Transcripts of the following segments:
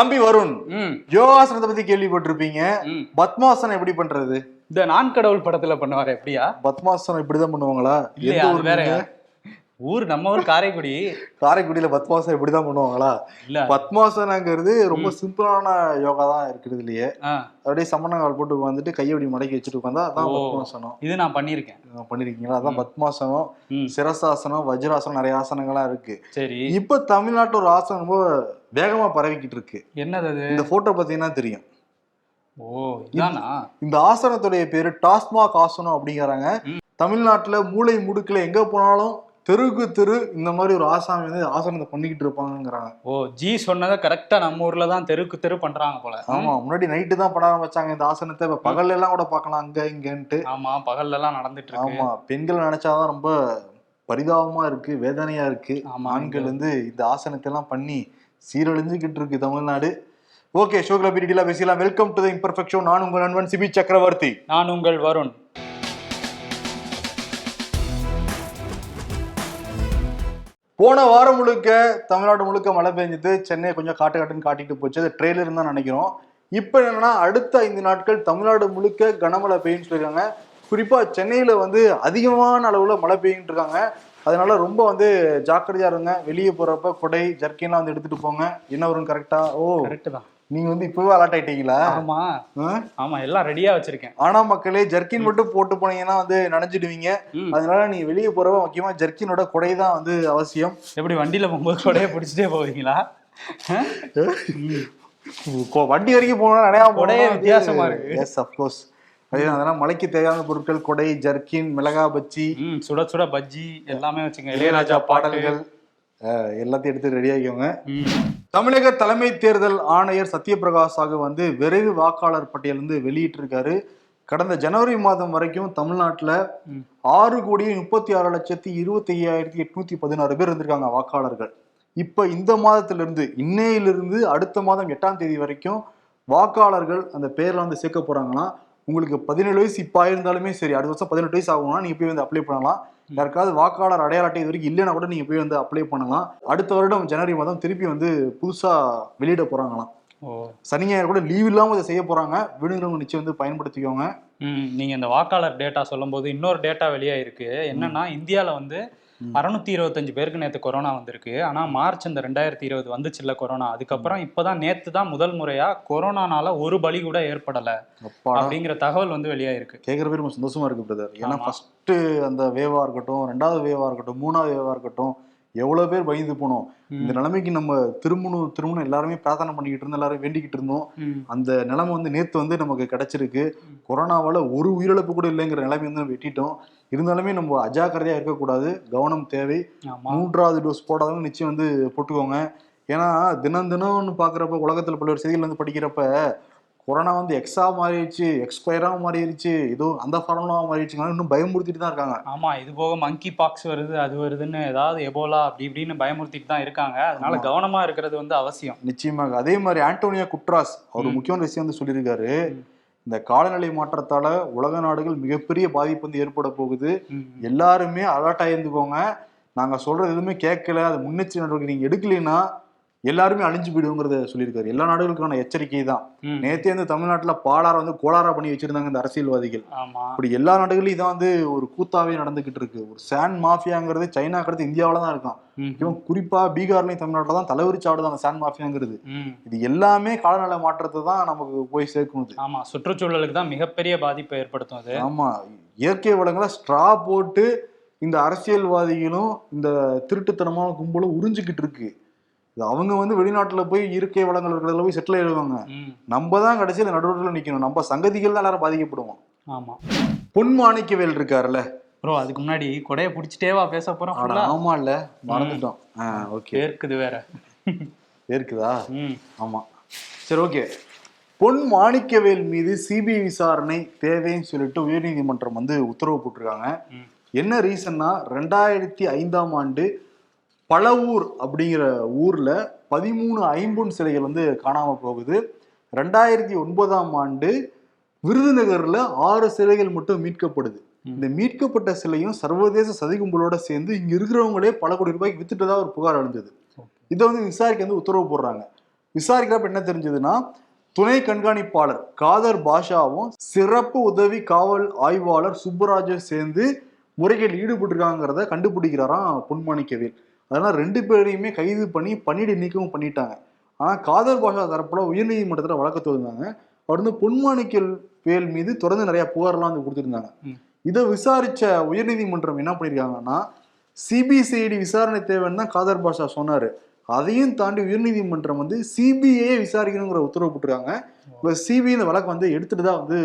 தம்பி வருண் யோகாசனத்தை பத்தி கேள்விப்பட்டிருப்பீங்க. பத்மாசனம் எப்படி பண்றது? இந்த நான் கடவுள் படத்துல பண்ணுவாரு எப்படியா? பத்மாசனம் இப்படிதான் பண்ணுவாங்களா? ஊர் வேற நீங்க? ஊர் நம்ம ஊர் காரைக்குடி. காரைக்குடியில பத்மாசனம் இப்படிதான் பண்ணுவாங்களா? இல்ல. பத்மாசனங்கிறது ரொம்ப சிம்பிளான யோகா தான் இருக்கிறது இல்லையே. அப்படியே சமணங்கால் போட்டு உட்காந்துட்டு கையை இப்படி மடக்கி வச்சுட்டு உட்காந்தா அதான். பத்மாசனம். இது நான் பண்ணியிருக்கேன். அஹ் பண்ணிருக்கீங்களா? அதான் பத்மாசனம் சிரசாசனம் வஜ்ராசனம் நிறைய ஆசனங்கள்லாம் இருக்கு. சரி. இப்ப தமிழ்நாட்டுல ஒரு ஆசனம் ரொம்ப வேகமா பரவிக்கிட்டு இருக்கு என்னது இந்த போட்டோ பாத்தீங்கன்னா தெரியும். ஓ இதானா? இந்த ஆசனத்துடைய பேரு டாஸ்மாக் ஆசனம் அப்படிங்கிறாங்க. தமிழ்நாட்டுல மூளை முடுக்குல எங்க போனாலும் தெருவுக்கு தெரு இந்த மாதிரி ஒரு ஆசாமி வந்து ஆசனத்தை பண்ணிக்கிட்டு இருப்பாங்கங்கிறாங்க. ஓ ஜி சொன்னதை கரெக்டா நம்ம ஊர்ல தான் தெருக்கு தெரு பண்றாங்க போல. ஆமா முன்னாடி நைட்டு தான் பண்ண ஆரம்பிச்சாங்க இந்த ஆசனத்தை. இப்ப பகல்ல எல்லாம் கூட பார்க்கலாம் அங்க இங்கன்ட்டு. ஆமா பகல்ல எல்லாம் நடந்துட்டு இருக்கு. ஆமா பெண்கள் நினைச்சாதான் ரொம்ப பரிதாபமா இருக்கு வேதனையா இருக்கு. ஆமா, ஆண்கள் வந்து இந்த ஆசனத்தை எல்லாம் பண்ணி சீரழிஞ்சுக்கிட்டு இருக்கு தமிழ்நாடு. ஓகே ஷோக்ல பீரியட்ல பேசலாம் welcome to the imperfect show நான் உங்கள் நண்பன் சிபி சக்கரவர்த்தி. நான் உங்கள் வருண். போன வாரம் முழுக்க தமிழ்நாடு முழுக்க மழை பெஞ்சுது சென்னை கொஞ்சம் காட்டு காட்டுன்னு காட்டிட்டு போச்சு. அது ட்ரெய்லர் தான் நினைக்கிறோம். இப்போ என்னன்னா அடுத்த ஐந்து நாட்கள் தமிழ்நாடு முழுக்க கனமழை பெய்யுன்னு சொல்லியிருக்காங்க. குறிப்பா சென்னையில வந்து அதிகமான அளவுல மழை பெய்யின்னு இருக்காங்க. அதனால ரொம்ப வந்து ஜாக்கிரதையா இருங்க. வெளியே போறப்ப கொடை ஜர்க்கின்லாம் வந்து எடுத்துட்டு போங்க. என்ன வரும் கரெக்டா ஓ கரெக்ட் தான். நீங்க வந்து இப்பவே அலர்ட் ஆயிட்டீங்களா? ஆமா? ஆமா எல்லாம் ரெடியா வச்சிருக்கேன். ஆனா மக்களே ஜர்க்கின் மட்டும் போட்டு போனீங்கன்னா வந்து நனைஞ்சிடுவீங்க. அதனால நீ வெளியே போறப்ப முக்கியமா ஜர்க்கினோட கொடை தான் வந்து அவசியம். எப்படி வண்டியில போகும்போது கொடையை பிடிச்சிட்டே போவீங்களா? வண்டி வரைக்கும் போனா நிறைய வித்தியாசமா இருக்கு. எஸ் அப்கோர்ஸ் அதெல்லாம் மலைக்கு தேவையான பொருட்கள் கொடை ஜர்க்கின் மிளகா ம் சுட சுட பஜ்ஜி எல்லாமே வச்சுங்க இளையராஜா பாடல்கள் எல்லாத்தையும் எடுத்து ரெடி ஆகிக்கோங்க ம். தமிழக தலைமை தேர்தல் ஆணையர் சத்யபிரகாஷ் சாகு வந்து விரைவு வாக்காளர் பட்டியல் வந்து வெளியிட்டிருக்காரு. கடந்த ஜனவரி மாதம் வரைக்கும் தமிழ்நாட்டுல. ஆறு கோடியே முப்பத்தி ஆறு லட்சத்தி இருபத்தி ஐயாயிரத்தி எட்நூத்தி பதினாறு பேர் இருந்திருக்காங்க வாக்காளர்கள். இப்ப இந்த மாதத்திலிருந்து இன்னையிலிருந்து அடுத்த மாதம் எட்டாம் தேதி வரைக்கும் வாக்காளர்கள் அந்த பேர்ல வந்து சேர்க்க போறாங்களாம். உங்களுக்கு பதினேழு வயசு இப்ப ஆயிருந்தாலுமே சரி அடுத்த வருஷம் பதினெட்டு வயசு ஆகும்னா நீங்க போய் வந்து அப்ளை பண்ணலாம். யாருக்காவது வாக்காளர் அடையாள அட்டை இது வரைக்கும் இல்லைன்னா கூட நீங்க போய் வந்து அப்ளை பண்ணலாம். அடுத்த வருடம் ஜனவரி மாதம் திருப்பி வந்து புதுசா வெளியிட போறாங்களாம். ஓ. சனி ஞாயிறு கூட லீவ் இல்லாம இதை செய்ய போறாங்க. விடுங்கிறவங்க நிச்சயம் வந்து பயன்படுத்திக்கோங்க. ம் நீங்க இந்த வாக்காளர் டேட்டா சொல்லும்போது இன்னொரு டேட்டா வெளியாயிருக்கு. என்னன்னா இந்தியால வந்து. அறுநூத்தி இருபத்தஞ்சு பேருக்கு நேத்து கொரோனா வந்திருக்கு. ஆனா மார்ச் இந்த ரெண்டாயிரத்தி இருபது வந்துச்சுல்ல கொரோனா அதுக்கப்புறம் இப்பதான் நேத்து தான் முதல் முறையா கொரோனானால ஒரு பலி கூட ஏற்படல. அப்பாடா. அப்படிங்கிற தகவல் வந்து வெளியாயிருக்கு. கேட்குற பேர் ரொம்ப சந்தோஷமா இருக்கு பிரதர் ஏன்னா. ஃபர்ஸ்ட் அந்த வேவா இருக்கட்டும் ரெண்டாவது வேவா இருக்கட்டும் மூணாவது வேவா இருக்கட்டும் எவ்வளவு பேர் பயந்து போனோம். இந்த நிலைமைக்கு நம்ம திரும்பணும் திரும்பணும் எல்லாருமே பிரார்த்தனை பண்ணிக்கிட்டு இருந்தோம் எல்லாரும் வேண்டிக்கிட்டு இருந்தோம். அந்த நிலைமை வந்து நேத்து வந்து நமக்கு கிடைச்சிருக்கு. கொரோனாவால ஒரு உயிரிழப்பு கூட இல்லைங்கிற நிலைமை வந்து நம்ம வெட்டிட்டோம். இருந்தாலுமே நம்ம அஜாக்கிரதையா இருக்கக்கூடாது. கவனம் தேவை. மூன்றாவது டோஸ் போடாதவங்க நிச்சயம் வந்து போட்டுக்கோங்க. ஏன்னா தினம் தினம்னு பாக்குறப்ப உலகத்துல பல்வேறு செய்திகள் வந்து படிக்கிறப்ப கொரோனா வந்து எக்ஸா மாறிடுச்சு எக்ஸ்பயரா மாறிடுச்சு ஏதோ அந்த ஃபார்முலா மாறிடுச்சுங்க இன்னும் பயமுறுத்திட்டு தான் இருக்காங்க ஆமா இது போக மங்கி பாக்ஸ் வருது அது வருதுன்னு ஏதாவது எபோலா அப்படி இப்படின்னு பயமுறுத்திட்டு தான் இருக்காங்க அதனால ஆமா. கவனமா இருக்கிறது வந்து அவசியம் நிச்சயமாக அதே மாதிரி ஆண்டோனியா குட்ராஸ் அவர். முக்கியமான விஷயம் வந்து சொல்லியிருக்காரு. இந்த காலநிலை மாற்றத்தால உலக நாடுகள் மிகப்பெரிய பாதிப்பு வந்து ஏற்பட போகுது. எல்லாருமே அலர்ட் ஆயிருந்துக்கோங்க நாங்க சொல்றது எதுவுமே கேட்கல அது முன்னெச்சரிக்கை நடவடிக்கை நீங்க எடுக்கலைன்னா எல்லாருமே அழிஞ்சு போயிடுவோங்கிறத சொல்லியிருக்காரு. எல்லா நாடுகளுக்கான எச்சரிக்கை தான். நேத்தே வந்து தமிழ்நாட்டுல பாலார வந்து கோளாரா பண்ணி வச்சிருந்தாங்க இந்த அரசியல்வாதிகள். இப்படி எல்லா நாடுகளையும் இதான் வந்து ஒரு கூத்தாவே நடந்துகிட்டு இருக்கு. ஒரு சாண்ட் மாஃபியாங்கிறது சைனா கடத்து இந்தியாவில தான் இருக்கான். இவன் குறிப்பா பீகார்லயும் தமிழ்நாட்டுல தான் தலைவரிச்சாடுதான் அந்த சாண்ட் மாஃபியாங்கிறது. இது எல்லாமே காலநிலை மாற்றத்தை தான் நமக்கு போய் சேர்க்கும் இது ஆமா சுற்றுச்சூழலுக்கு தான் மிகப்பெரிய பாதிப்பை ஏற்படுத்தும் அது. ஆமா. இயற்கை வளங்களை ஸ்ட்ரா போட்டு இந்த அரசியல்வாதிகளும் இந்த திருட்டுத்தனமான கும்பலும் உறிஞ்சிக்கிட்டு இருக்கு. அவங்க வந்து வெளிநாட்டுல போய் இயற்கை வளங்கள் இருக்கிறதுல போய் செட்டில் ஆயிடுவாங்க. நம்ம தான் கடைசியில் நடுவில் நிக்கணும். நம்ம சங்கதிகள் தான் எல்லாரும் பாதிக்கப்படுவோம். ஆமா. பொன் மாணிக்கவேல் இருக்காருல்ல? ப்ரோ அதுக்கு முன்னாடி கொடைய புடிச்சிட்டேவா பேச full-ஆ? ஆமா இல்ல மறந்துட்டோம். ஓகே. பேர்க்குது வேற. இருக்குதா ம். ஆமா. சரி ஓகே. பொன் மாணிக்கவேல் மீது சிபிஐ விசாரணை தேவைன்னு சொல்லிட்டு உயர்நீதிமன்றம் வந்து உத்தரவு போட்டிருக்காங்க. என்ன ரீசன்னா ரெண்டாயிரத்தி ஐந்தாம் ஆண்டு பழவூர் அப்படிங்கிற ஊர்ல பதிமூணு ஐம்பொன் சிலைகள் வந்து காணாம போகுது. ரெண்டாயிரத்தி ஒன்பதாம் ஆண்டு விருதுநகர்ல ஆறு சிலைகள் மட்டும் மீட்கப்படுது. இந்த மீட்கப்பட்ட சிலையும் சர்வதேச சதி கும்பலோட சேர்ந்து இங்க இருக்கிறவங்களே பல கோடி ரூபாய்க்கு வித்துட்டதா ஒரு புகார் எழுந்தது இதை வந்து விசாரிக்க வந்து உத்தரவு போடுறாங்க. விசாரிக்கிறப்ப என்ன தெரிஞ்சதுன்னா துணை கண்காணிப்பாளர் காதர் பாஷாவும் சிறப்பு உதவி காவல் ஆய்வாளர் சுப்புராஜும் சேர்ந்து முறைகேட்டில் ஈடுபட்டிருக்காங்கிறத கண்டுபிடிக்கிறாராம் பொன்மாணிக்கவேல். அதனால ரெண்டு பேரையுமே கைது பண்ணி பணியிடை நீக்கமும் பண்ணிட்டாங்க. ஆனா காதர் பாஷா தரப்புல உயர்நீதிமன்றத்துல வழக்கு தொடர்ந்தாங்க அவர் வந்து பொன்மாணிக்கல் வேல் மீது தொடர்ந்து நிறைய புகார்லாம் வந்து கொடுத்துருந்தாங்க. இதை விசாரிச்ச உயர்நீதிமன்றம் என்ன பண்ணிருக்காங்கன்னா சிபிசிஐடி விசாரணை தேவைன்னு தான் காதர் பாஷா சொன்னாரு. அதையும் தாண்டி உயர்நீதிமன்றம் வந்து சிபிஐயே விசாரிக்கணுங்கிற உத்தரவு போட்டிருக்காங்க. இப்போ சிபிஐ இந்த வழக்கு வந்து எடுத்துட்டு தான் வந்து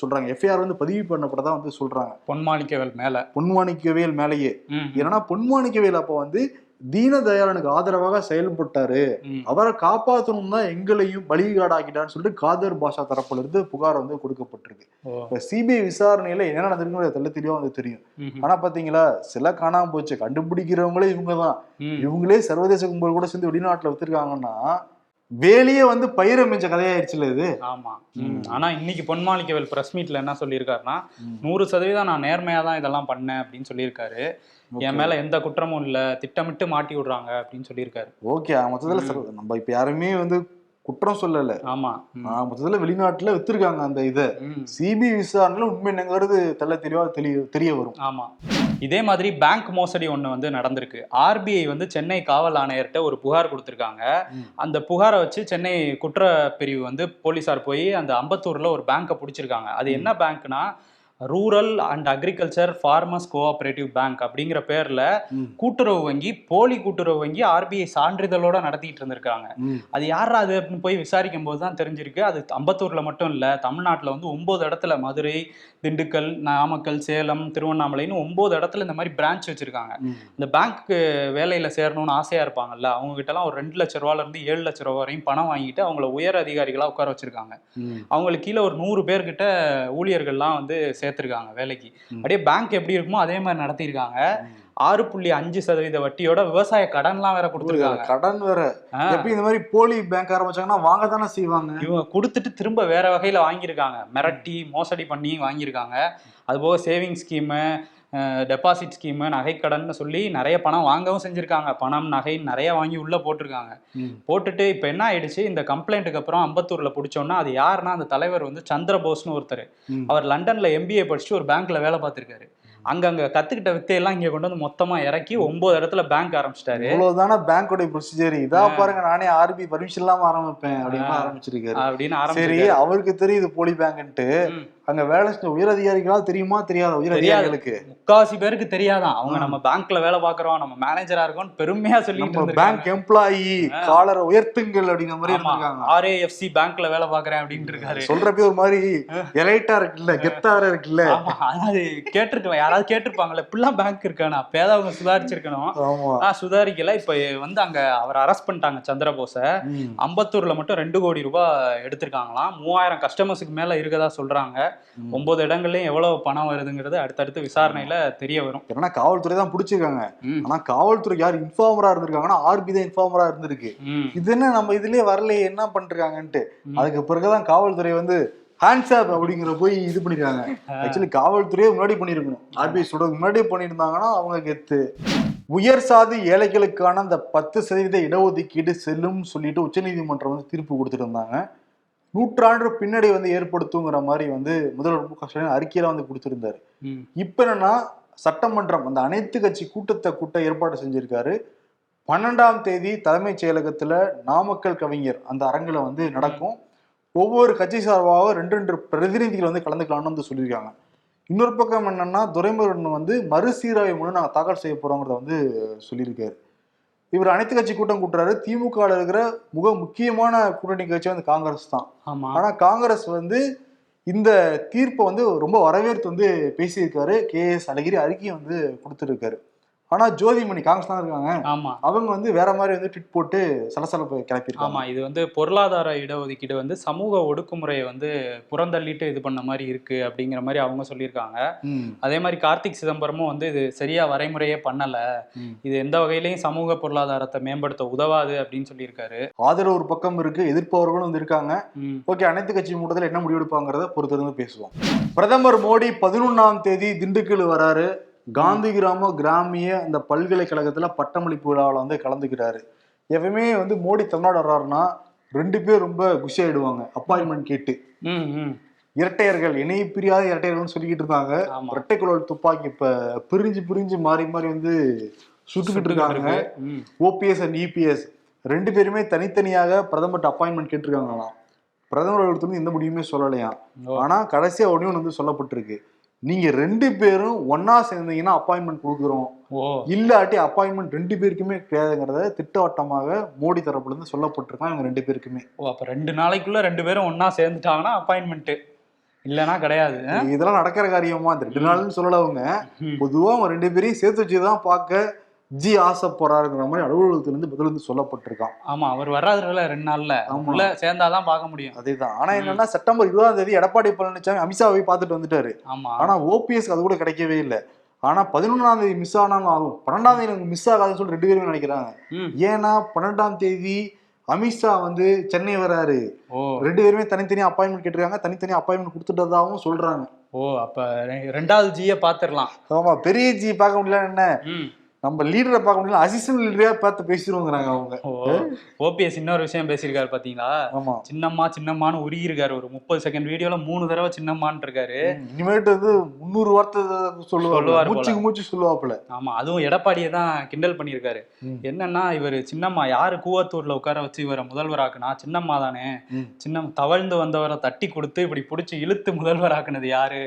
சொல்றாங்க. எஃப்ஐஆர் வந்து பதிவு பண்ணப்பட்டதா வந்து சொல்றாங்க. பொன்மாணிக்கவேல் மேல. பொன்மாணிக்கவேல் மேலேயே. ஏன்னா பொன்மாணிக்கவேல் அப்ப வந்து தீனதயாளனுக்கு ஆதரவாக செயல்பட்டாரு. அவரை காப்பாற்றணும் தான் எங்களையும் பலிகாடாக்கிட்டான்னு சொல்லிட்டு காதர் பாஷா தரப்புல இருந்து புகார் வந்து கொடுக்கப்பட்டிருக்கு. இப்ப சிபிஐ விசாரணையில என்ன நடந்திருக்குன்னு தெள்ள தெளிவா வந்து தெரியும். ஆனா பாத்தீங்களா சில காணாம போச்சு. கண்டுபிடிக்கிறவங்களே இவங்க தான். ம். இவங்களே சர்வதேச கும்பல் கூட சேர்ந்து வெளிநாட்டுல வித்துருக்காங்கன்னா வேலையே வந்து பயிரை மிஞ்ச கதையாயிருச்சுல இது? ஆமா. ஆனா இன்னைக்கு பொன்மாணிக்கவேல் பிரஸ் மீட்ல என்ன சொல்லியிருக்காருன்னா நூறு சதவீதம் நான் நேர்மையா தான் இதெல்லாம் பண்ணேன் அப்படின்னு சொல்லியிருக்காரு. என் மேல எந்த குற்றமும் இல்ல. திட்டமிட்டு மாட்டி விடுறாங்க அப்படின்னு சொல்லியிருக்காரு. ஓகே. மொத்தத்துல நம்ம இப்ப யாருமே வந்து குற்றம் சொல்லல. ஆமா. மொத்தத்துல வெளிநாட்டுல வித்திருக்காங்க அந்த இதை. ம். சிபிஐ விசாரணையில உண்மை என்னங்கிறது தெள்ள தெளிவா தெரிய தெரிய வரும். ஆமா. இதே மாதிரி பேங்க் மோசடி ஒன்று வந்து நடந்திருக்கு. ஆர்பிஐ வந்து சென்னை காவல் ஆணையர்கிட்ட ஒரு புகார் கொடுத்துருக்காங்க. அந்த புகாரை வச்சு சென்னை குற்றப்பிரிவு வந்து போலீஸார் போய் அந்த அம்பத்தூர்ல ஒரு பேங்க்கை பிடிச்சிருக்காங்க. அது என்ன பேங்க்னா rural and agriculture farmers cooperative bank அப்படிங்கிற பேர்ல. கூட்டுறவு வங்கி போலி கூட்டுறவு வங்கி ஆர்பிஐ சான்றிதழோட நடத்திட்டு இருந்திருக்காங்க. அது யாரா அது அப்படின்னு போய் விசாரிக்கும் போது தான் தெரிஞ்சிருக்கு அது அம்பத்தூர்ல மட்டும் இல்ல தமிழ்நாட்டுல வந்து ஒன்பது இடத்துல மதுரை திண்டுக்கல் நாமக்கல் சேலம் திருவண்ணாமலைன்னு ஒன்பது இடத்துல இந்த மாதிரி பிரான்ச் வச்சிருக்காங்க. இந்த பேங்க்கு வேலையில சேரணும்னு ஆசையா இருப்பாங்கல்ல அவங்க கிட்ட எல்லாம் ஒரு ரெண்டு லட்ச ரூபால இருந்து ஏழு லட்ச ரூபா வரையும் பணம் வாங்கிட்டு அவங்கள உயர் அதிகாரிகளா உட்கார வச்சிருக்காங்க. அவங்களுக்கு கீழே ஒரு நூறு பேர்கிட்ட ஊழியர்கள்லாம் வந்து சேர்த்திருக்காங்க வேலைக்கு. அப்படியே பேங்க் எப்படி இருக்குமோ அதே மாதிரி நடத்தியிருக்காங்க. ம். ஆறு புள்ளி அஞ்சு சதவீத வட்டியோட விவசாய கடன்லாம் வேற கொடுத்துருக்காங்க. கடன் வேற. எப்படி இந்த மாதிரி போலி பேங்க் ஆரம்பிச்சாங்கன்னா வாங்க தானே செய்வாங்க. இவங்க கொடுத்துட்டு திரும்ப வேற வகையில வாங்கியிருக்காங்க. மிரட்டி மோசடி பண்ணி வாங்கியிருக்காங்க. அதுபோக சேவிங் ஸ்கீமு டெபாசிட் ஸ்கீமு நகைக்கடன்னு சொல்லி நிறைய பணம் வாங்கவும் செஞ்சிருக்காங்க. பணம் நகை நிறைய வாங்கி உள்ள போட்டிருக்காங்க. போட்டுட்டு இப்போ என்ன ஆயிடுச்சு? இந்த கம்ப்ளைண்ட்டுக்கு அப்புறம் அம்பத்தூர்ல பிடிச்சோன்னா அது யாருன்னா அந்த தலைவர் வந்து சந்திரபோஸ்னு ஒருத்தர். அவர் லண்டன்ல எம்பிஏ படிச்சுட்டு ஒரு பேங்க்ல வேலை பார்த்திருக்காரு. அங்கங்க கத்துக்கிட்ட வித்தையெல்லாம் இங்க கொண்டு வந்து மொத்தமா இறக்கி ஒன்பது இடத்துல பேங்க் ஆரம்பிச்சிட்டாரு. இவ்வளவுதானே பேங்கோட ப்ரொசீஜர் இதா பாருங்க நானே ஆர்பி பர்மிஷன் இல்லாம ஆரம்பிப்பேன் அப்படின்னு ஆரம்பிச்சிருக்காரு. அப்படின்னு சரி அவருக்கு தெரியுது போலி பேங்க்ன்ட்டு அங்க வேலை செஞ்ச உயர் அதிகாரிகளா தெரியுமா? தெரியாத? உயர் தெரியாது. அதிகாரிகளுக்கு முக்காவாசி பேருக்கு தெரியாதான் அவங்க. நம்ம பேங்க்ல வேலை பாக்குறோம் நம்ம மேனேஜரா இருக்கோம் பெருமையா இருந்திருக்காங்க. பேங்க் எம்ப்ளாயி காலரை உயர்த்துங்கள் அப்படிங்கிற மாதிரி ஆமா. இருந்திருக்காங்க. ஆர்ஏஎஃப்சி பேங்க்ல வேலை பாக்குறேன் அப்படின்ட்டு இருக்காரு. சொல்றப்பே ஒரு மாதிரி எலைட்டா இருக்குல்ல கெத்தா வேற இருக்குல்ல. ஆமா. ஆனா அது கேட்டிருக்கலாம் யாராவது கேட்டிருப்பாங்கல்ல இப்படிலாம் பேங்க் இருக்கானா? அப்பயாவது அவங்க சுதாரிச்சிருக்கணும். ஆமா. ஆனா சுதாரிக்கல. இப்ப வந்து அங்க அவர் அரெஸ்ட் பண்ணிட்டாங்க சந்திரபோஸ. அம்பத்தூர்ல மட்டும் ரெண்டு கோடி ரூபாய் எடுத்திருக்காங்களாம். மூவாயிரம் கஸ்டமர்ஸுக்கு மேல இருக்கதா சொல்றாங்க. ஒன்பது இடங்கள்லயும் எவ்வளவு பணம் வருதுங்கிறது அடுத்தடுத்து விசாரணையில தெரிய வரும். ஏன்னா காவல்துறை தான் பிடிச்சிருக்காங்க. ஆனா காவல்துறைக்கு யார் இன்ஃபார்மரா இருந்திருக்காங்கன்னா ஆர்பி தான் இன்ஃபார்மரா இருந்திருக்கு. இது என்ன நம்ம இதுலயே வரலையே என்ன பண்ணிருக்காங்கன்ட்டு ம். அதுக்கு பிறகுதான் காவல்துறை வந்து ஹேண்ட்ஸ் அப் அப்படிங்கிற போய் இது பண்ணிருக்காங்க. ஆக்சுவலி காவல்துறையே முன்னாடி பண்ணிருக்கணும். ஆர்பிஐ சுட முன்னாடியே பண்ணியிருந்தாங்கன்னா அவங்க கெத்து. உயர் சாதி ஏழைகளுக்கான அந்த பத்து சதவீத இடஒதுக்கீடு செல்லும் சொல்லிட்டு உச்சநீதிமன்றம் வந்து தீர்ப்பு கொடுத்துட்டு இருந்தாங்க. நூற்றாண்டு பின்னடை வந்து ஏற்படுத்துங்கிற மாதிரி வந்து முதல்வர் மு க ஸ்டாலின் அறிக்கையில வந்து கொடுத்திருந்தாரு. இப்ப என்னன்னா சட்டமன்றம் அந்த அனைத்து கட்சி கூட்டத்தை கூட்ட ஏற்பாடு செஞ்சிருக்காரு. பன்னெண்டாம் தேதி தலைமைச் செயலகத்துல நாமக்கல் கவிஞர் அந்த அரங்குல வந்து நடக்கும். ஒவ்வொரு கட்சி சார்பாக ரெண்டு ரெண்டு பிரதிநிதிகள் வந்து கலந்துக்கலாம்னு வந்து சொல்லியிருக்காங்க. இன்னொரு பக்கம் என்னன்னா துரைமுருகன் வந்து மறுசீராய்வு மனு நாங்கள் தாக்கல் செய்ய போறோங்கிறத வந்து சொல்லியிருக்காரு. இவர் அனைத்து கட்சி கூட்டம் கூட்டுறாரு. திமுக இருக்கிற மிக முக்கியமான கூட்டணி கட்சி வந்து காங்கிரஸ் தான். ஆனா காங்கிரஸ் வந்து இந்த தீர்ப்பை வந்து ரொம்ப வரவேற்று வந்து பேசியிருக்காரு. கே எஸ் அழகிரி அறிக்கையை வந்து கொடுத்துருக்காரு. ஆனா ஜோதிமணி காங்கிரஸ் தான் இருக்காங்க. ஆமா. அவங்க வந்து வேற மாதிரி வந்து ட்விட் போட்டு சலசலப்பை கிளப்பியிருக்காங்க. ஆமா இது வந்து பொருளாதார இடஒதுக்கீடு வந்து சமூக ஒடுக்குமுறையை வந்து புறந்தள்ளிட்டு இது பண்ண மாதிரி இருக்கு அப்படிங்கிற மாதிரி அவங்க சொல்லியிருக்காங்க. அதே மாதிரி கார்த்திக் சிதம்பரமும் வந்து இது சரியா வரைமுறையே பண்ணல. இது எந்த வகையிலையும் சமூக பொருளாதாரத்தை மேம்படுத்த உதவாது அப்படின்னு சொல்லியிருக்காரு. ஆதரவு ஒரு பக்கம் இருக்கு எதிர்ப்பவர்களும் வந்து இருக்காங்க. ஓகே அனைத்து கட்சி கூட்டத்தில் என்ன முடிவெடுப்பாங்கிறத பொறுத்திருந்து பேசுவோம். பிரதமர் மோடி பதினொன்னாம் தேதி திண்டுக்கல் வராரு. காந்தி கிராம கிராமிய அந்த பல்கலைக்கழகத்துல பட்டமளிப்பு விழாவில் வந்து கலந்துக்கிறாரு. எப்பவுமே வந்து மோடி தமிழ்நாடு வர்றாருன்னா ரெண்டு பேர் ரொம்ப குஷி ஆயிடுவாங்க அப்பாயின்மெண்ட் கேட்டு. இரட்டையர்கள் இணைய பிரியாத இரட்டையர்கள்னு சொல்லிக்கிட்டு இருந்தாங்க இரட்டை குழல் துப்பாக்கி இப்ப பிரிஞ்சு பிரிஞ்சு மாறி மாறி வந்து சுட்டுக்கிட்டு இருக்காங்க. ஓபிஎஸ் அண்ட் இபிஎஸ் ரெண்டு பேருமே தனித்தனியாக பிரதமர்கிட்ட அப்பாயின்மெண்ட் கேட்டிருக்காங்களாம். பிரதமர் அவர்களுக்கு எந்த முடிவுமே சொல்லலையாம். ஆனா கடைசியா ஒன்று வந்து சொல்லப்பட்டிருக்கு. நீங்க ரெண்டு பேரும் ஒண்ணா சேர்ந்தீங்கன்னா அப்பாயின்மெண்ட் கொடுக்குறோம். இல்லாட்டி அப்பாயின்மெண்ட் ரெண்டு பேருக்குமே கிடையாதுங்கிறத திட்டவட்டமாக மோடி தரப்புல இருந்து சொல்லப்பட்டிருக்காங்க இவங்க ரெண்டு பேருக்குமே. ஓ அப்ப ரெண்டு நாளைக்குள்ள ரெண்டு பேரும் ஒண்ணா சேர்ந்துட்டாங்கன்னா அப்பாயின்மெண்ட் இல்லனா கிடையாது? இதெல்லாம் நடக்கிற காரியமா? இந்த ரெண்டு நாள்னு சொல்லல அவங்க. ம். பொதுவா அவங்க ரெண்டு பேரையும் சேர்த்து வச்சுதான் பார்க்க ஜி ஆசை போறாருங்கிற மாதிரி அலுவலகத்துல இருந்து பதில் வந்து சொல்லப்பட்டிருக்கான். ஆமா அவர் வர்றாருல ரெண்டு நாள்ல. உள்ள சேர்ந்தாதான் பார்க்க முடியும். அதேதான். ஆனா என்னன்னா செப்டம்பர் இருபதாம் தேதி எடப்பாடி பழனிசாமி அமித்ஷாவை பார்த்துட்டு வந்துட்டாரு. ஆமா. ஆனா ஓபிஎஸ் அது கூட கிடைக்கவே இல்லை. ஆனா பதினொன்றாம் தேதி மிஸ் ஆனாலும் ஆகும். பன்னெண்டாம் தேதி எனக்கு மிஸ் ஆகாதுன்னு சொல்லி ரெண்டு பேருமே நினைக்கிறாங்க. ஏன்னா பன்னெண்டாம் தேதி அமித்ஷா வந்து சென்னை வராரு. ரெண்டு பேருமே தனித்தனியா அப்பாயின்மெண்ட் கேட்டிருக்காங்க. தனித்தனியா அப்பாயின்மெண்ட் கொடுத்துட்டதாகவும் சொல்றாங்க. ஓ அப்ப ரெண்டாவது ஜிய பாத்துரலாம் ஆமா பெரிய ஜி பார்க்க முடியல என்ன? நம்ம லீடரை பார்க்க முடியல அசிஸ்டன்ட் லீடரா பார்த்து பேசிடுவோங்கிறாங்க அவங்க. ஓபிஎஸ் இன்னொரு விஷயம் பேசியிருக்காரு பாத்தீங்களா? ஆமா. சின்னம்மா சின்னம்மான்னு உருகிருக்காரு ஒரு முப்பது செகண்ட் வீடியோல மூணு தடவை சின்னம்மான்னு இருக்காரு. இனிமேட்டு வந்து முந்நூறு வார்த்தை சொல்லுவாரு. மூச்சுக்கு மூச்சு சொல்லுவாப்புல. ஆமா அதுவும் எடப்பாடியை தான் கிண்டல் பண்ணியிருக்காரு. என்னன்னா இவர் சின்னம்மா யாரு கூவத்தூர்ல உட்கார வச்சு இவரை முதல்வராக்குனா சின்னம்மா தானே. சின்னம் தவழ்ந்து வந்தவரை தட்டி கொடுத்து இப்படி புடிச்சு இழுத்து முதல்வராக்குனது யாரு?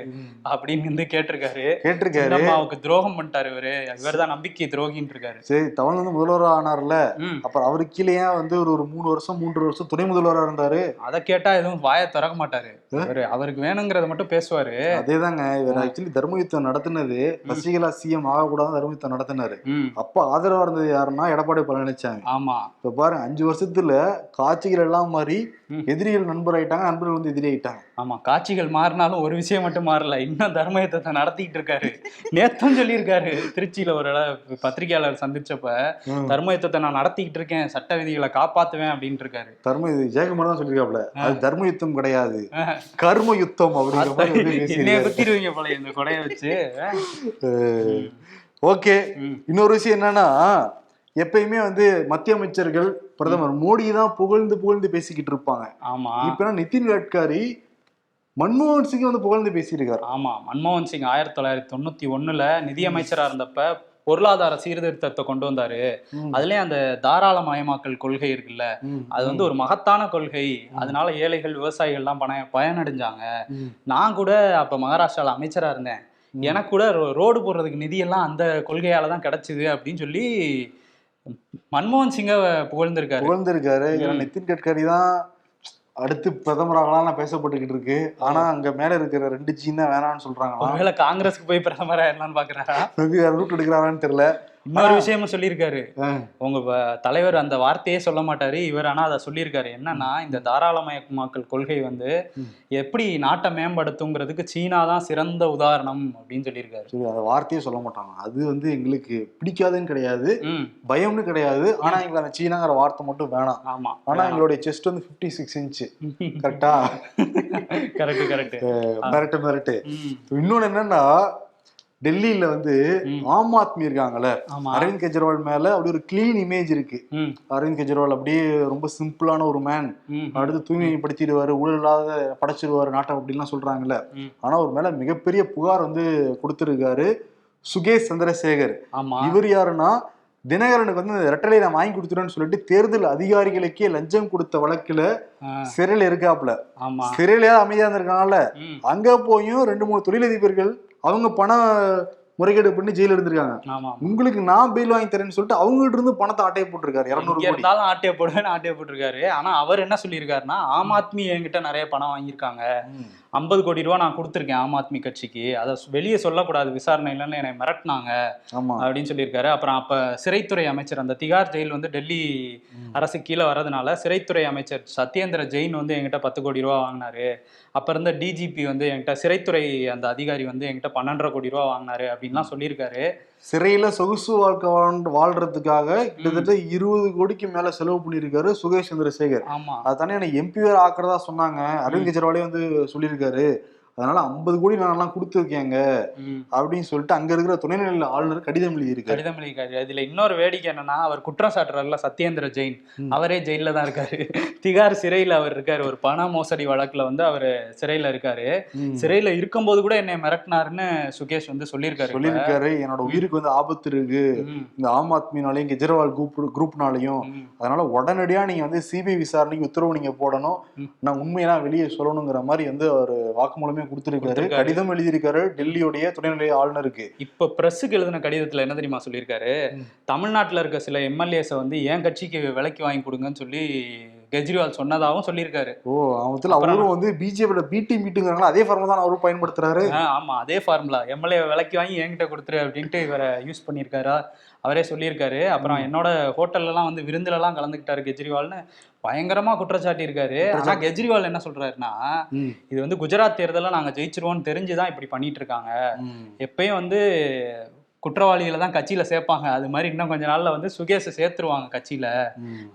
அப்படின்னு வந்து கேட்டிருக்காரு. கேட்டிருக்காரு. துரோகம் பண்ணிட்டாரு இவரு. இவர் தான் நம்பிக்கை. துரோகின்னு இருக்காரு. சரி தமிழ் வந்து முதல்வர் ஆனார்ல அப்புறம் அவருக்கு கீழே வந்து ஒரு ஒரு மூணு வருஷம் மூன்று வருஷம் துணை முதல்வரா இருந்தாரு. அதை கேட்டா எதுவும் வாயை திறக்க மாட்டாரு. அவருக்கு வேணுங்கிறத மட்டும் பேசுவாரு. அதேதாங்க இவர் ஆக்சுவலி தர்ம யுத்தம் நடத்தினது சசிகலா சிஎம் ஆகக்கூடாது தர்ம யுத்தம் நடத்தினாரு. அப்ப ஆதரவா இருந்தது யாருன்னா எடப்பாடி பழனிசாமி ஆமா. இப்ப பாருங்க அஞ்சு வருஷத்துல காட்சிகள் எல்லாம் மாறி. எதிரிகள் நண்பர் ஆயிட்டாங்க நண்பர்கள் வந்து எதிரி ஆயிட்டாங்க ஆமா காட்சிகள் மாறினாலும் ஒரு விஷயம் மட்டும் மாறல. இன்னும் தர்ம யுத்தத்தை நடத்திட்டு இருக்காரு. நேத்தும் சொல்லியிருக்காரு. திருச்சியில ஒரு பத்திரிகையாளர் சந்திச்சப்ப தர்ம யுத்தத்தை நான் நடத்திக்கிட்டு இருக்கேன். சட்ட விதிகளை காப்பாத்துவேன் அப்படின்ட்டு இருக்காரு. தர்ம இது ஜெயக்குமார் தான் சொல்லியிருக்காப்ல அது தர்ம யுத்தம் கிடையாது. கர்ம யுத்தம் அப்படிங்கிற குத்திடுவீங்க போல இந்த கொடைய வச்சு. ஓகே. இன்னொரு விஷயம் என்னன்னா எப்பயுமே வந்து மத்திய அமைச்சர்கள் பிரதமர் மோடி தான் புகழ்ந்து புகழ்ந்து பேசிக்கிட்டு இருப்பாங்க. ஆமா. இப்ப நிதின் கட்காரி மன்மோகன் சிங் வந்து புகழ்ந்து பேசியிருக்காரு ஆமா மன்மோகன் சிங் ஆயிரத்தி தொள்ளாயிரத்தி தொண்ணூத்தி ஒண்ணுல நிதியமைச்சரா இருந்தப்ப பொருளாதார சீர்திருத்தத்தை கொண்டு வந்தாரு. அதுலயும் அந்த தாராளமயமாக்கல் கொள்கை இருக்குல்ல. அது வந்து ஒரு மகத்தான கொள்கை. அதனால ஏழைகள் விவசாயிகள்லாம் பண பயனடைஞ்சாங்க. நான் கூட அப்ப மகாராஷ்டிரால அமைச்சரா இருந்தேன். எனக்கு கூட ரோடு போடுறதுக்கு நிதியெல்லாம் அந்த கொள்கையால தான் கிடைச்சது அப்படின்னு சொல்லி மன்மோகன் சிங்க புகழ்ந்திருக்காரு. புகழ்ந்திருக்காரு. நிதின் கட்கரி தான் அடுத்து பிரதமராகலாம் பேசப்பட்டுக்கிட்டு இருக்கு. ஆனா அங்க மேல இருக்கிற ரெண்டு ஜீன் தான் வேணாம்னு சொல்றாங்களாம். ஒருவேளை காங்கிரஸ்க்கு போய் பிரதமர் ஆயிடலாம்னு பாக்குறாரா? மேபி வேற ரூட் எடுக்கிறாரான்னு தெரியல. இன்னொரு விஷயமும் சொல்லியிருக்காரு. உங்க தலைவர் அந்த வார்த்தையே சொல்ல மாட்டாரு. இவர் ஆனா அதை சொல்லியிருக்காரு. என்னன்னா இந்த தாராளமயமாக்கல் கொள்கை வந்து. எப்படி நாட்டை மேம்படுத்துங்கிறதுக்கு சீனா தான் சிறந்த உதாரணம் அப்படின்னு சொல்லியிருக்காரு. சரி அந்த வார்த்தையே சொல்ல மாட்டாங்க. அது வந்து எங்களுக்கு பிடிக்காதுன்னு கிடையாது. பயம்னு கிடையாது. ஆனா எங்களுக்கு அந்த சீனாங்கிற வார்த்தை மட்டும் வேணாம். ஆமா. ஆனா எங்களுடைய செஸ்ட் வந்து 56 சிக்ஸ் இன்ச்சு கரெக்டா கரெக்ட் கரெக்ட் மிரட்டு மிரட்டு. இன்னொன்னு என்னன்னா டெல்லியில வந்து. ஆம் ஆத்மி இருக்காங்கல்ல. அரவிந்த் கெஜ்ரிவால் மேல அப்படி ஒரு கிளீன் இமேஜ் இருக்கு. அரவிந்த் கெஜ்ரிவால் அப்படியே ரொம்ப சிம்பிளான ஒரு மேன் அடுத்து தூய்மைப்படுத்திடுவாரு ஊழல் இல்லாத படைச்சிருவாரு நாட்டம் அப்படின்லாம் சொல்றாங்கல்ல. ஆனா ஒரு மேல மிகப்பெரிய புகார் வந்து கொடுத்திருக்காரு சுகேஷ் சந்திரசேகர். இவர் யாருன்னா தினகரனுக்கு வந்து இந்த ரெட்டலை நான் வாங்கி கொடுத்துட்டேன்னு சொல்லிட்டு தேர்தல் அதிகாரிகளுக்கே லஞ்சம் கொடுத்த வழக்குல சிறையில இருக்காப்புல. ஆமா. சிறையில அமைதியா இருந்திருக்காங்கல்ல. ம். அங்க போயும் ரெண்டு மூணு தொழிலதிபர்கள் அவங்க பண முறைகேடு பண்ணி ஜெயில இருந்திருக்காங்க உங்களுக்கு நான் பெயில் வாங்கி தரேன்னு சொல்லிட்டு அவங்ககிட்ட இருந்து பணத்தை ஆட்டையை போட்டிருக்காரு. இருநூறு இருந்தாலும் ஆட்டைய போடுவேன் ஆட்டைய போட்டிருக்காரு. ஆனா அவர் என்ன சொல்லியிருக்காருன்னா ஆம் ஆத்மி என்கிட்ட நிறைய பணம் வாங்கியிருக்காங்க. ஐம்பது கோடி ரூபா நான் கொடுத்துருக்கேன் ஆம் ஆத்மி கட்சிக்கு. அதை வெளியே சொல்லக்கூடாது விசாரணையிலன்னு என்னை மிரட்டினாங்க அப்படின்னு சொல்லியிருக்காரு. அப்புறம் அப்ப சிறைத்துறை அமைச்சர் அந்த திகார் ஜெயில் வந்து டெல்லி. அரசு கீழே வரதுனால சிறைத்துறை அமைச்சர் சத்யேந்திர ஜெயின் வந்து என்கிட்ட பத்து கோடி ரூபா வாங்கினாரு. அப்ப இருந்த டிஜிபி வந்து என்கிட்ட சிறைத்துறை அந்த அதிகாரி வந்து என்கிட்ட பன்னெண்டரை கோடி ரூபா வாங்கினாரு அப்படின்லாம் சொல்லியிருக்காரு. சிறையில சொகுசு வாழ்க்கை வாழ்- வாழ்றதுக்காக கிட்டத்தட்ட இருபது கோடிக்கு மேல செலவு பண்ணியிருக்காரு சுகேஷ் சந்திரசேகர். ஆமா. அது தானே எம்பி ஆக்குறதா சொன்னாங்க. அரவிந்த் கெஜ்ரிவாலே வந்து சொல்லியிருக்காரு. பண்ணியிருக்காரு அதனால ஐம்பது கோடி நான்லாம் கொடுத்துருக்கேங்க ம். அப்படின்னு சொல்லிட்டு அங்க இருக்கிற துணைநிலை ஆளுநர் கடிதம் எழுதியிருக்காரு. கடிதம் எழுதியிருக்காரு. இதுல இன்னொரு வேடிக்கை என்னன்னா அவர் குற்றம் சாட்டுறாருல சத்யேந்திர ஜெயின். அவரே ஜெயில தான் இருக்காரு. திகார் சிறையில அவர் இருக்காரு. ஒரு பண மோசடி வழக்குல வந்து அவர் சிறையில இருக்காரு. சிறையில இருக்கும்போது கூட என்னை மிரட்டினாருன்னு சுகேஷ் வந்து சொல்லியிருக்காரு. சொல்லியிருக்காரு. என்னோட உயிருக்கு வந்து ஆபத்து இருக்கு. இந்த ஆம் ஆத்மினாலையும் கெஜ்ரிவால் குரூப் குரூப்னாலையும். அதனால உடனடியா நீங்க வந்து சிபிஐ விசாரணைக்கு உத்தரவு நீங்க போடணும். நான் உண்மையெல்லாம் வெளியே சொல்லணுங்கிற மாதிரி வந்து அவர் வாக்குமூலமே கொடுத்திருக்காரு கொடுத்திருக்காரு. கடிதம் எழுதியிருக்காரு டெல்லியோடைய துணைநிலை ஆளுநருக்கு இப்ப பிரஸுக்கு எழுதின கடிதத்துல என்ன தெரியுமா சொல்லியிருக்காரு. தமிழ்நாட்டுல இருக்க சில எம்எல்ஏஸை வந்து என் கட்சிக்கு விலைக்கு வாங்கி கொடுங்கன்னு சொல்லி கெஜ்ரிவால் சொன்னதாகவும் சொல்லியிருக்காரு. ஓ அவத்துல அவரும் வந்து பிஜேபியோட பிடி மீட்டுங்கிறாங்களா அதே ஃபார்ம் தான் அவரும் பயன்படுத்துறாரு. ஆமா அதே ஃபார்முலா எம்எல்ஏ விலைக்கு வாங்கி என்கிட்ட கொடுத்துரு அப்படின்ட்டு இவரை யூஸ் பண்ணியிருக்காரா. அவரே சொல்லியிருக்காரு. அப்புறம் என்னோட ஹோட்டல்லலாம் வந்து விருந்துலலாம் கலந்துக்கிட்டாரு கெஜ்ரிவால்னு. பயங்கரமா குற்றச்சாட்டி இருக்காரு. ஆனா கெஜ்ரிவால் என்ன சொல்றாருன்னா. இது வந்து குஜராத் தேர்தலில் நாங்க ஜெயிச்சிருவோம்னு தெரிஞ்சுதான் இப்படி பண்ணிட்டு இருக்காங்க. எப்பயும் வந்து குற்றவாளிகளை தான் கட்சியில சேர்ப்பாங்க. அது மாதிரி இன்னும் கொஞ்ச நாள்ல வந்து சுகேஷை சேர்த்துருவாங்க கட்சியில.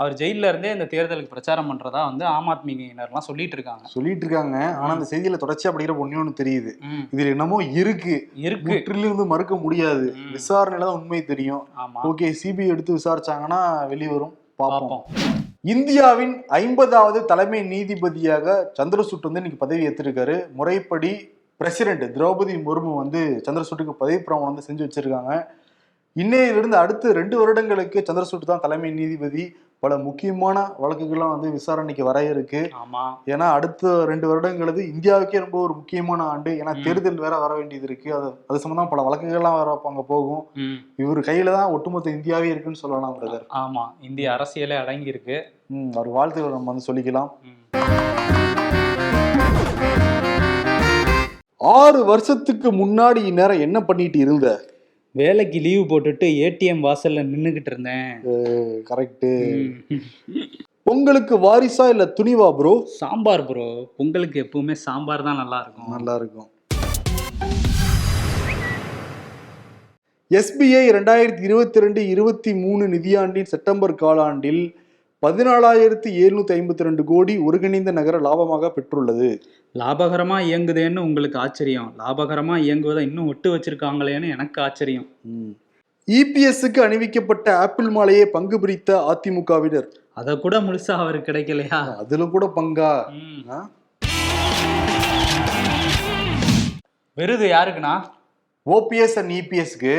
அவர் ஜெயில்ல இருந்தே இந்த தேர்தலுக்கு பிரச்சாரம் பண்றதா வந்து ஆம் ஆத்மியினர்லாம் சொல்லிட்டு இருக்காங்க. சொல்லிட்டு இருக்காங்க ஆனா அந்த செய்தியில தொடர்ச்சியா படிக்கிற ஒண்ணே ஒண்ணு தெரியுது. இதுல என்னமோ இருக்கு. இருக்கு. முற்றிலும் வந்து மறுக்க முடியாது. விசாரணையில தான் உண்மை தெரியும். ஓகே சிபிஐ எடுத்து விசாரிச்சாங்கன்னா வெளியே வரும் பார்ப்போம். பார்ப்போம். இந்தியாவின் ஐம்பதாவது தலைமை நீதிபதியாக சந்திரசூட் வந்து இன்னைக்கு பதவி ஏற்றிருக்காரு முறைப்படி பிரசிடென்ட் திரௌபதி முர்மு வந்து சந்திரசூட்டுக்கு பதவி பிரமாணம் வந்து செஞ்சு வச்சிருக்காங்க. இன்னையிலிருந்து அடுத்து ரெண்டு வருடங்களுக்கு சந்திரசூட் தான் தலைமை நீதிபதி. பல முக்கியமான வழக்குகள்லாம் வந்து விசாரணைக்கு வர இருக்கு. ஆமா. ஏன்னா அடுத்த ரெண்டு வருடங்கிறது இந்தியாவுக்கே ரொம்ப ஒரு முக்கியமான ஆண்டு. ஏன்னா. தேர்தல் வேற வர வேண்டியது இருக்கு. அது அது சம்பந்தமா பல வழக்குகள்லாம் வேற அங்க போகும். இவர் கையில தான் ஒட்டுமொத்த இந்தியாவே இருக்குன்னு சொல்லலாம் பிரதர் ஆமா. இந்திய அரசியலே அடங்கி இருக்கு. ம் அவர் வாழ்த்துக்கள் நம்ம வந்து சொல்லிக்கலாம். ஆறு வருஷத்துக்கு முன்னாடி இந்நேரம் என்ன பண்ணிட்டு இருந்த? வேலைக்கு லீவு போட்டுட்டு ஏடிஎம் வாசல்ல நின்னுகிட்டு இருந்தேன். கரெக்ட். பொங்கலுக்கு வாரிசா இல்ல துணிவா ப்ரோ சாம்பார் ப்ரோ பொங்கலுக்கு எப்பவுமே சாம்பார் தான் நல்லா இருக்கும் நல்லா இருக்கும் எஸ்பிஐ ரெண்டாயிரத்தி இருபத்தி ரெண்டு இருபத்தி மூணு நிதியாண்டின் செப்டம்பர் காலாண்டில் பதினாலாயிரத்தி எழுநூத்தி ஐம்பத்தி ரெண்டு கோடி ஒருங்கிணைந்த நகர லாபமாக பெற்றுள்ளது. லாபகரமா இயங்குதேன்னு உங்களுக்கு ஆச்சரியம். லாபகரமா இயங்குவதை இன்னும் விட்டு வச்சிருக்காங்களேன்னு எனக்கு ஆச்சரியம். இபிஎஸ்க்கு அணிவிக்கப்பட்ட ஆப்பிள் மாலையை பங்கு பிரித்த அதிமுகவினர். அத கூட முழுசா அவருக்கு கிடைக்கலையா? அதுல கூட பங்கா? விருது யாருக்குண்ணா? ஓபிஎஸ் அண்ட் இபிஎஸ்க்கு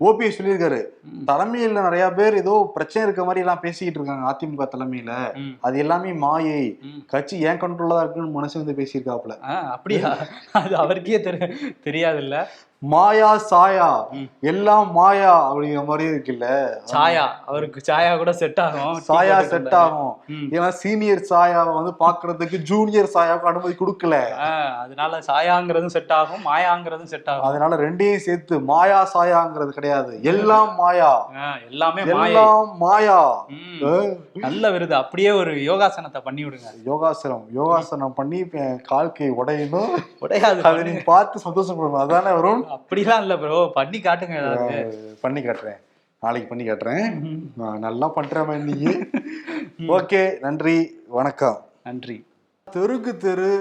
ஓபிஎஸ் சொல்லியிருக்காரு. தலைமையில நிறைய பேர் ஏதோ பிரச்சனை இருக்க மாதிரி எல்லாம் பேசிக்கிட்டு இருக்காங்க அதிமுக தலைமையில. அது எல்லாமே மாயை. கட்சி ஏன் கண்ட்ரோல்ல தான் இருக்குன்னு மனுஷன் வந்து பேசியிருக்காப்ல ஆ, அப்படியா? அது அவருக்கே தெரி தெரியாதுல்ல. மாயா சாயா. எல்லாம் மாயா அப்படிங்கிற மாதிரி இருக்குல்ல? சாயா. அவருக்கு சாயா கூட செட் ஆகும். சாயா செட். ஆகும். ஏன்னா சீனியர் சாயாவை வந்து பாக்குறதுக்கு ஜூனியர் சாயாவுக்கு அனுமதி கொடுக்கல. அதனால சாயாங்கிறதும் செட் ஆகும் மாயாங்கிறதும் செட் ஆகும். அதனால ரெண்டையும் சேர்த்து மாயா சாயாங்கிறது கிடையாது. எல்லாம் மாயா. எல்லாமே எல்லாம் மாயா. நல்ல விருது. அப்படியே ஒரு யோகாசனத்தை பண்ணி விடுங்க. யோகாசனம். யோகாசனம் பண்ணி இப்ப கால் கை உடையணும். உடையாது. அதை நீங்க பார்த்து சந்தோஷப்படணும் அதானே வரும் அப்படிலாம் இல்ல ப்ரோ பண்ணி காட்டுங்க ஏதாவது பண்ணி காட்டுறேன். நாளைக்கு பண்ணி காட்டுறேன். நல்லா பண்றேன் நீ ஓகே நன்றி வணக்கம். நன்றி. தெருக்கு தெரு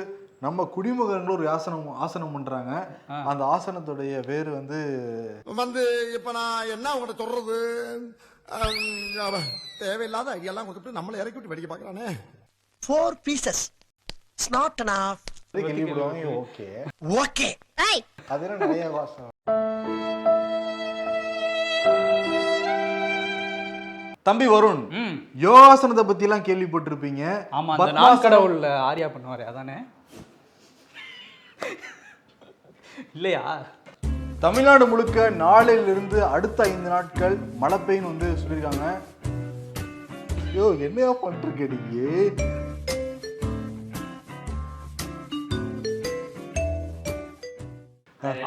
நம்ம குடிமகன்கள் ஒரு ஆசனம் ஆசனம் பண்றாங்க. அந்த ஆசனத்துடைய பேர் வந்து வந்து இப்ப நான் என்ன உங்கள்கிட்ட சொல்றது? தேவையில்லாத ஐடியாலாம் கொடுத்துட்டு நம்மளை இறக்கி விட்டு வெடிக்க பாக்குறானே four pieces. It's not enough. கேள்விப்படுவாங்க ஓகே Okay. அதெல்லாம் நிறைய வாசம் தம்பி வருண் யோகாசனத்தை பத்தி எல்லாம் கேள்விப்பட்டிருப்பீங்க. ஆமா அந்த பத்மாசனம் நான் கடவுள்ல ஆரியா பண்ணுவாரு அதானே? இல்லையா? தமிழ்நாடு முழுக்க நாளையிலிருந்து அடுத்த ஐந்து நாட்கள் மழை பெய்யும் வந்து சொல்லியிருக்காங்க. ஐயோ என்னையா பண்ணிருக்க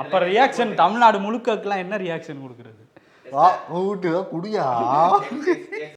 அப்ப ரியாக்ஷன் தமிழ்நாடு முழுக்கக்கெல்லாம் என்ன ரியாக்ஷன் கொடுக்கறது? வா வீட்டு குடியா